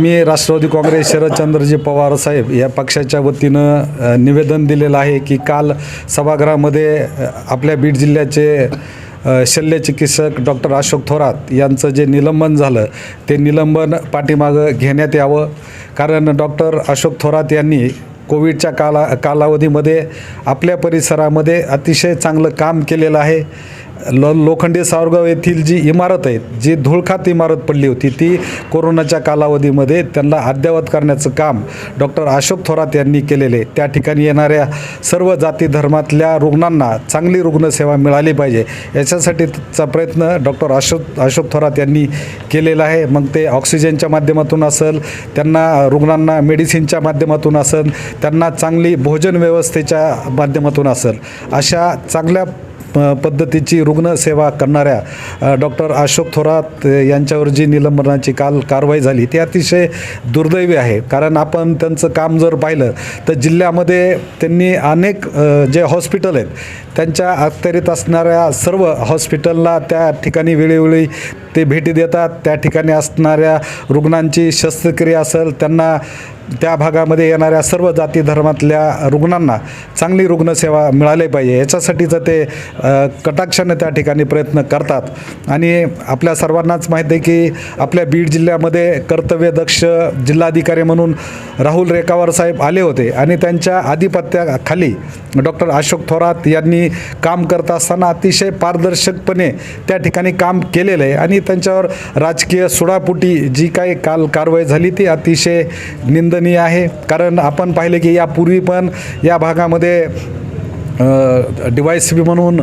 मी राष्ट्रवादी काँग्रेस शरदचंद्रजी पवार साहेब या पक्षाच्या वतीनं निवेदन दिलेलं आहे की काल सभागृहामध्ये आपल्या बीड जिल्ह्याचे शल्यचिकित्सक डॉक्टर अशोक थोरात यांचं जे निलंबन झालं ते निलंबन पाठीमागं घेण्यात यावं. कारण डॉक्टर अशोक थोरात यांनी कोविडच्या काला कालावधीमध्ये आपल्या परिसरामध्ये अतिशय चांगलं काम केलेलं आहे. लो लोखंडे सावरगाव येथील जी इमारत आहे जी धुळखात इमारत पडली होती ती कोरोनाच्या कालावधीमध्ये त्यांना अद्ययावत करण्याचं काम डॉक्टर अशोक थोरात यांनी केलेले. त्या ठिकाणी येणाऱ्या सर्व जाती धर्मातल्या रुग्णांना चांगली रुग्णसेवा मिळाली पाहिजे. याच्यासाठीचा प्रयत्न डॉक्टर अशोक अशोक थोरात यांनी केलेला आहे. मग ते ऑक्सिजनच्या माध्यमातून असेल त्यांना रुग्णांना मेडिसिनच्या माध्यमातून असेल त्यांना चांगली भोजन व्यवस्थेच्या माध्यमातून असेल. अशा चांगल्या पद्धतीची रुग्णसेवा करणाऱ्या डॉक्टर अशोक थोरात यांच्यावर जी निलंबनाची काल कारवाई झाली ती अतिशय दुर्दैवी आहे. कारण आपण त्यांचं काम जर पाहिलं तर जिल्ह्यामध्ये त्यांनी अनेक जे हॉस्पिटल आहेत त्यांच्या अखत्यारीत असणाऱ्या सर्व हॉस्पिटलला त्या ठिकाणी वेळोवेळी ते भेटी देतात. त्या ठिकाणी असणाऱ्या रुग्णांची शस्त्रक्रिया असेल त्यांना त्या भागामध्ये येणाऱ्या सर्व जाती धर्मातल्या रुग्णांना चांगली रुग्णसेवा मिळाली पाहिजे. याच्यासाठीचं ते कटाक्षाने त्या ठिकाणी प्रयत्न करतात. आणि आपल्या सर्वांनाच माहीत आहे की आपल्या बीड जिल्ह्यामध्ये कर्तव्यदक्ष जिल्हाधिकारी म्हणून राहुल रेखावर साहेब आले होते आणि त्यांच्या आधिपत्याखाली डॉक्टर अशोक थोरात यांनी काम करत असताना अतिशय पारदर्शकपणे त्या ठिकाणी काम केलेलं आहे. आणि त्यांच्यावर राजकीय सुडापुटी जी काही काल कारवाई झाली ती अतिशय निंद निंदनीय आहे. कारण आपण पाहिले की यापूर्वी पण या भागामध्ये डी सी बी म्हणून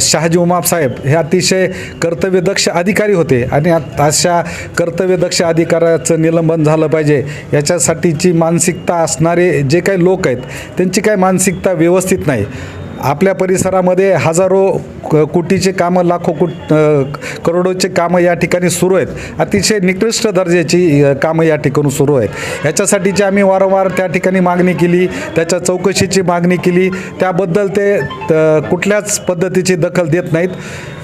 शहाजी उमाप साहेब हे अतिशय कर्तव्यदक्ष अधिकारी होते. आणि अशा कर्तव्यदक्ष अधिकाऱ्याचं निलंबन झालं पाहिजे. याच्यासाठीची मानसिकता असणारे जे काही लोक आहेत त्यांची काही मानसिकता व्यवस्थित नाही. आपल्या परिसरामध्ये हजारो क- कोटीचे कामं लाखो कोट करोडोचे कामं या ठिकाणी सुरू आहेत. अतिशय निकृष्ट दर्जाची कामं या ठिकाणी सुरू आहेत. याच्यासाठीची आम्ही वारंवार त्या ठिकाणी मागणी केली त्याच्या चौकशीची मागणी केली. त्याबद्दल ते त- कुठल्याच पद्धतीची दखल देत नाहीत.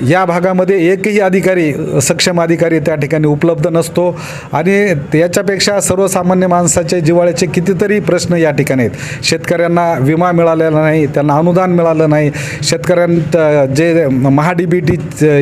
या भागामध्ये एकही अधिकारी सक्षम अधिकारी त्या ठिकाणी उपलब्ध नसतो. आणि याच्यापेक्षा सर्वसामान्य माणसाचे जिवाळ्याचे कितीतरी प्रश्न या ठिकाणी आहेत. शेतकऱ्यांना विमा मिळालेला नाही त्यांना अनुदान मिळालं नाही. शेतकऱ्यांत जे महा डी बी टी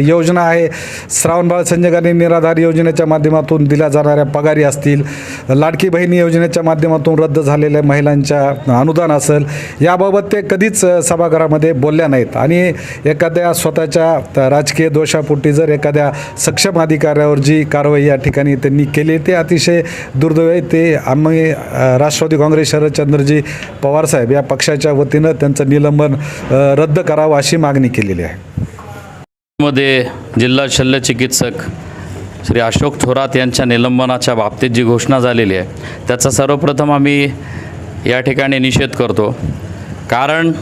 योजना आहे श्रावणबाळ संजय गांधी निराधार योजनेच्या माध्यमातून दिल्या जाणाऱ्या पगारी असतील लाडकी बहिणी योजनेच्या माध्यमातून रद्द झालेल्या महिलांच्या अनुदान असेल याबाबत ते कधीच सभागृहामध्ये बोलल्या नाहीत. आणि एखाद्या स्वतःच्या राजकीय दोषापोटी जर एखाद्या सक्षम अधिकाऱ्यावर जी कारवाई या ठिकाणी त्यांनी केली ते अतिशय दुर्दैव आहे. ते आम्ही राष्ट्रवादी काँग्रेस शरदचंद्रजी पवारसाहेब या पक्षाच्या वतीनं त्यांचं निलंबन रद्द करावं अशी मागणी केलेली आहे. मध्ये जिल्हा शल्य चिकित्सक श्री अशोक थोरात यांच्या निलंबनाच्या बाबतीत जी घोषणा झालेली आहे त्याचा सर्वप्रथम आम्ही या ठिकाणी निषेध करतो. कारण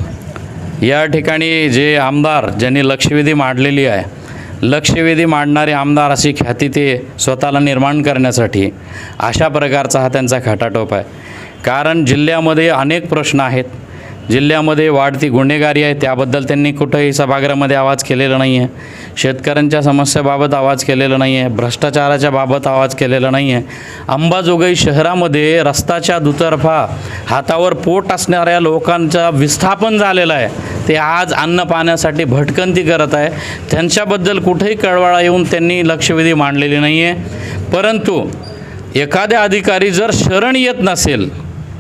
या ठिकाणी जे आमदार ज्यांनी लक्षवेधी मांडलेली आहे लक्षवेधी मांडणारे आमदार अशी ख्याती ते स्वतःला निर्माण करण्यासाठी अशा प्रकारचा हा त्यांचा खटाटोप आहे. कारण जिल्ह्यामध्ये अनेक प्रश्न आहेत. जिल्ह्यामध्ये वाढती गुन्हेगारी आहे त्याबद्दल त्यांनी कुठंही सभागृहामध्ये आवाज केलेला नाही आहे शेतकऱ्यांच्या समस्याबाबत आवाज केलेला नाही आहे भ्रष्टाचाराच्या बाबत आवाज केलेला नाही आहे अंबाजोगाई शहरामध्ये रस्ताच्या दुतर्फा हातावर पोट असणाऱ्या लोकांचा विस्थापन झालेलं आहे. ते आज अन्न पाण्यासाठी भटकंती करत आहे. त्यांच्याबद्दल कुठेही कळवळा येऊन त्यांनी लक्षवेधी मांडलेली नाही आहे परंतु एखाद्या अधिकारी जर शरण येत नसेल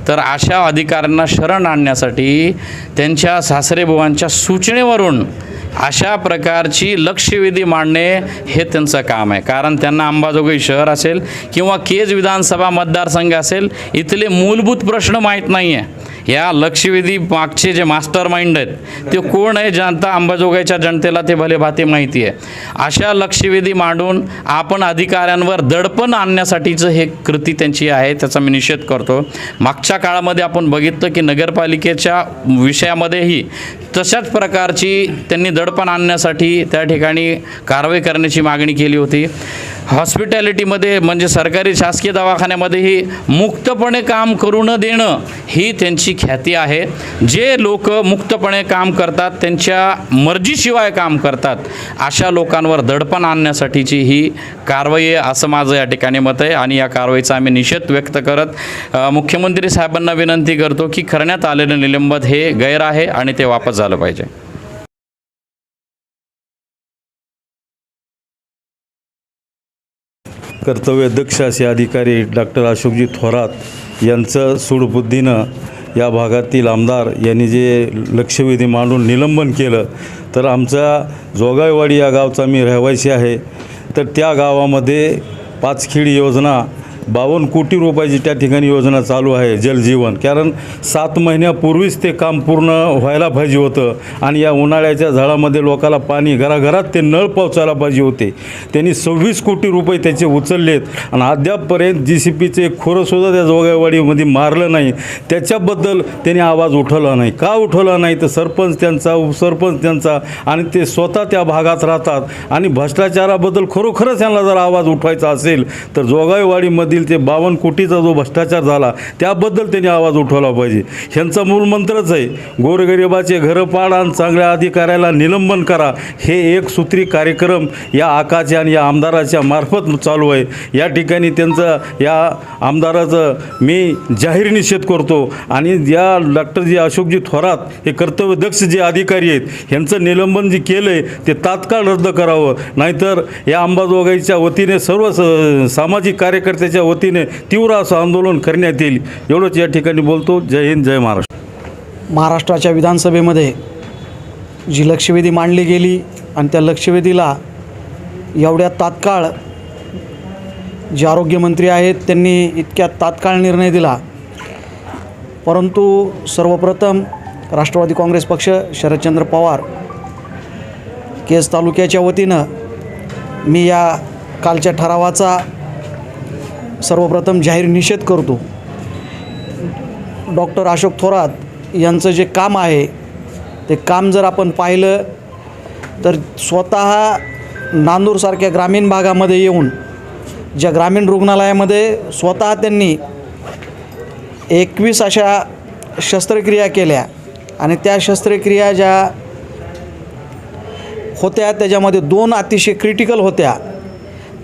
तर अशा अधिकाऱ्यांना शरण आणण्यासाठी त्यांच्या सासरेबुवांच्या सूचनेवरून अशा प्रकारची लक्षवेधी मांडणे हे त्यांचं काम आहे. कारण त्यांना अंबाजोगाई शहर असेल किंवा केज विधानसभा मतदारसंघ असेल इथले मूलभूत प्रश्न माहीत नाही आहे या लक्षवेधी मागचे जे मास्टर माइंड आहेत ते कोण आहे जनता अंबाजोगाईच्या जनतेला ते भले भाते माहिती आहे. अशा लक्षवेधी मांडून आपण अधिकाऱ्यांवर दडपण आणण्यासाठीचं हे कृती त्यांची आहे त्याचा मी निषेध करतो. मागच्या काळामध्ये आपण बघितलं की नगरपालिकेच्या विषयामध्येही तशाच प्रकारची त्यांनी दड दडपण आणण्यासाठी त्या ठिकाणी कारवाई करण्याची मागणी केली होती. हॉस्पिटॅलिटीमध्ये म्हणजे सरकारी शासकीय दवाखान्यामध्येही मुक्तपणे काम करू न देणं ही त्यांची ख्याती आहे. जे लोक मुक्तपणे काम करतात त्यांच्या मर्जीशिवाय काम करतात अशा लोकांवर दडपण आणण्यासाठीची ही कारवाई आहे असं माझं या ठिकाणी मत आहे. आणि या कारवाईचा आम्ही निषेध व्यक्त करत मुख्यमंत्री साहेबांना विनंती करतो की करण्यात आलेलं निलंबन हे गैर आहे आणि ते वापस झालं पाहिजे. कर्तव्यदक्ष असे अधिकारी डॉक्टर अशोकजी थोरात यांचं सूडबुद्धीनं या भागातील आमदार यांनी जे लक्षवेधी मांडून निलंबन केलं तर आमचा जोगाईवाडी या गावचा मी रहिवासी आहे. तर त्या गावामध्ये पाचखेडी योजना बावन्न कोटी रुपयाची त्या ठिकाणी योजना चालू आहे जलजीवन कारण सात महिन्यापूर्वीच ते काम पूर्ण व्हायला पाहिजे होतं. आणि या उन्हाळ्याच्या झाडामध्ये लोकाला पाणी घराघरात ते नळ पोचायला पाहिजे होते. त्यांनी सव्वीस कोटी रुपये त्याचे उचललेत. आणि अद्यापपर्यंत जी सी पीचे खोरंसुद्धा त्या जोगाईवाडीमध्ये मारलं नाही. त्याच्याबद्दल त्यांनी आवाज उठवला नाही. का उठवला नाही? तर सरपंच त्यांचा उपसरपंच त्यांचा आणि ते स्वतः त्या भागात राहतात. आणि भ्रष्टाचाराबद्दल खरोखरच यांना जर आवाज उठवायचा असेल तर जोगाईवाडीमध्ये जोगाईवाडीमधील ते बावन्न कोटीचा जो भ्रष्टाचार झाला त्याबद्दल त्यांनी आवाज उठवला पाहिजे. ह्यांचा मूलमंत्रच आहे गोरगरिबाचे घरं पाडा आणि चांगल्या अधिकाऱ्याला निलंबन करा. हे एक सूत्री कार्यक्रम या आकाच्या आणि या आमदाराच्या मार्फत चालू आहे. या ठिकाणी त्यांचं या आमदाराचं मी जाहीर निषेध करतो आणि या डॉक्टरजी अशोकजी थोरात हे कर्तव्यदक्ष जे अधिकारी आहेत ह्यांचं निलंबन जे केलं आहे ते तात्काळ रद्द करावं. नाहीतर या अंबाजोगाईच्या वतीने सर्व स- सामाजिक कार्यकर्त्याच्या वतीने तीव्र असं आंदोलन करण्यात येईल. एवढंच या ठिकाणी बोलतो. जय हिंद जय महाराष्ट्र. महाराष्ट्राच्या विधानसभेमध्ये जी लक्षवेधी मांडली गेली आणि त्या लक्षवेधीला एवढ्या तात्काळ जे आरोग्यमंत्री आहेत त्यांनी इतक्या तात्काळ निर्णय दिला. परंतु सर्वप्रथम राष्ट्रवादी काँग्रेस पक्ष शरदचंद्र पवार केस तालुक्याच्या वतीनं मी या कालच्या ठरावाचा सर्वप्रथम जाहीर निषेध करतो. डॉक्टर अशोक थोरात यांचं जे काम आहे ते काम जर आपण पाहिलं तर स्वतः नांदूरसारख्या ग्रामीण भागामध्ये येऊन ज्या ग्रामीण रुग्णालयामध्ये स्वतः त्यांनी एकवीस अशा शस्त्रक्रिया केल्या आणि त्या शस्त्रक्रिया ज्या होत्या त्याच्यामध्ये दोन अतिशय क्रिटिकल होत्या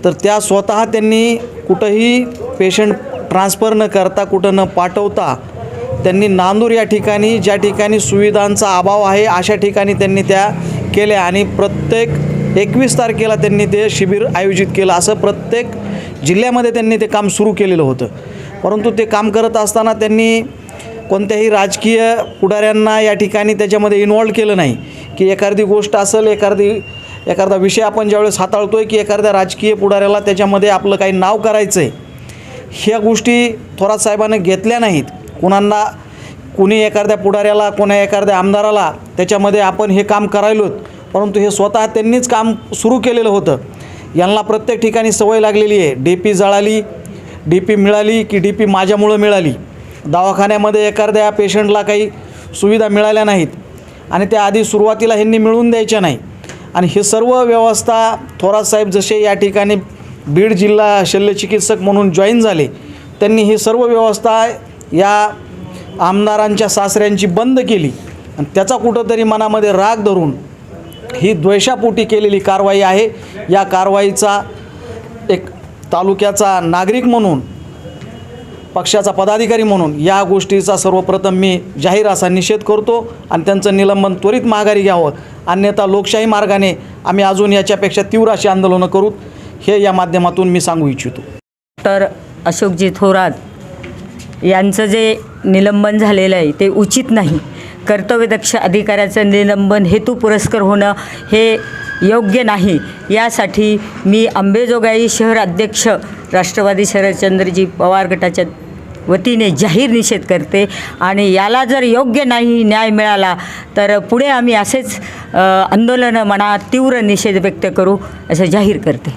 तर त्या स्वतः त्यांनी कुठंही पेशंट ट्रान्सफर न करता कुठं न पाठवता त्यांनी नांदूर या ठिकाणी ज्या ठिकाणी सुविधांचा अभाव आहे अशा ठिकाणी त्यांनी त्या केल्या आणि प्रत्येक एकवीस तारखेला त्यांनी ते शिबिर आयोजित केलं. असं प्रत्येक जिल्ह्यामध्ये त्यांनी ते काम सुरू केलेलं होतं. परंतु ते काम करत असताना त्यांनी कोणत्याही राजकीय पुढाऱ्यांना या ठिकाणी त्याच्यामध्ये इन्वॉल्व केलं नाही. की एखादी गोष्ट असेल एखादी एखादा विषय आपण ज्यावेळेस हाताळतो आहे की एखाद्या राजकीय पुढाऱ्याला त्याच्यामध्ये आपलं काही नाव करायचं आहे ह्या गोष्टी थोरात साहेबांनी घेतल्या नाहीत. कुणांना कुणी एखाद्या पुढाऱ्याला कोण्या एखाद्या आमदाराला त्याच्यामध्ये आपण हे काम करायलोत परंतु हे स्वतः त्यांनीच काम सुरू केलेलं होतं. यांना प्रत्येक ठिकाणी सवय लागलेली आहे. डी पी जळाली डी पी मिळाली की डी पी माझ्यामुळं मिळाली. दवाखान्यामध्ये एखाद्या पेशंटला काही सुविधा मिळाल्या नाहीत आणि त्या आधी सुरुवातीला ह्यांनी मिळवून द्यायच्या नाही. आणि हे सर्व व्यवस्था थोरात साहेब जसे या ठिकाणी बीड जिल्हा शल्यचिकित्सक म्हणून जॉईन झाले त्यांनी ही सर्व व्यवस्था या आमदारांच्या सासऱ्यांची बंद केली. आणि त्याचा कुठंतरी मनामध्ये राग धरून ही द्वेषापोटी केलेली कारवाई आहे. या कारवाईचा एक तालुक्याचा नागरिक म्हणून पक्षाचा पदाधिकारी म्हणून या गोष्टीचा सर्वप्रथम मी जाहीर असा निषेध करतो आणि त्यांचं निलंबन त्वरित माघारी घ्यावं. अन्यथा लोकशाही मार्गाने आम्ही अजून याच्यापेक्षा तीव्र अशी आंदोलनं करू. हे या माध्यमातून मी सांगू इच्छितो. डॉक्टर अशोकजी थोरात यांचं जे निलंबन झालेलं आहे ते उचित नाही. कर्तव्यदक्ष अधिकाऱ्याचं निलंबन हेतू पुरस्कार होणं हे योग्य नाही. यासाठी मी अंबेजोगाई शहर अध्यक्ष राष्ट्रवादी शरदचंद्रजी पवार गटाच्या वतीने जाहीर निषेध करते. आणि याला जर योग्य नाही न्याय मिळाला तर पुढे आम्ही असेच आंदोलनं म्हणा तीव्र निषेध व्यक्त करू असं जाहीर करते.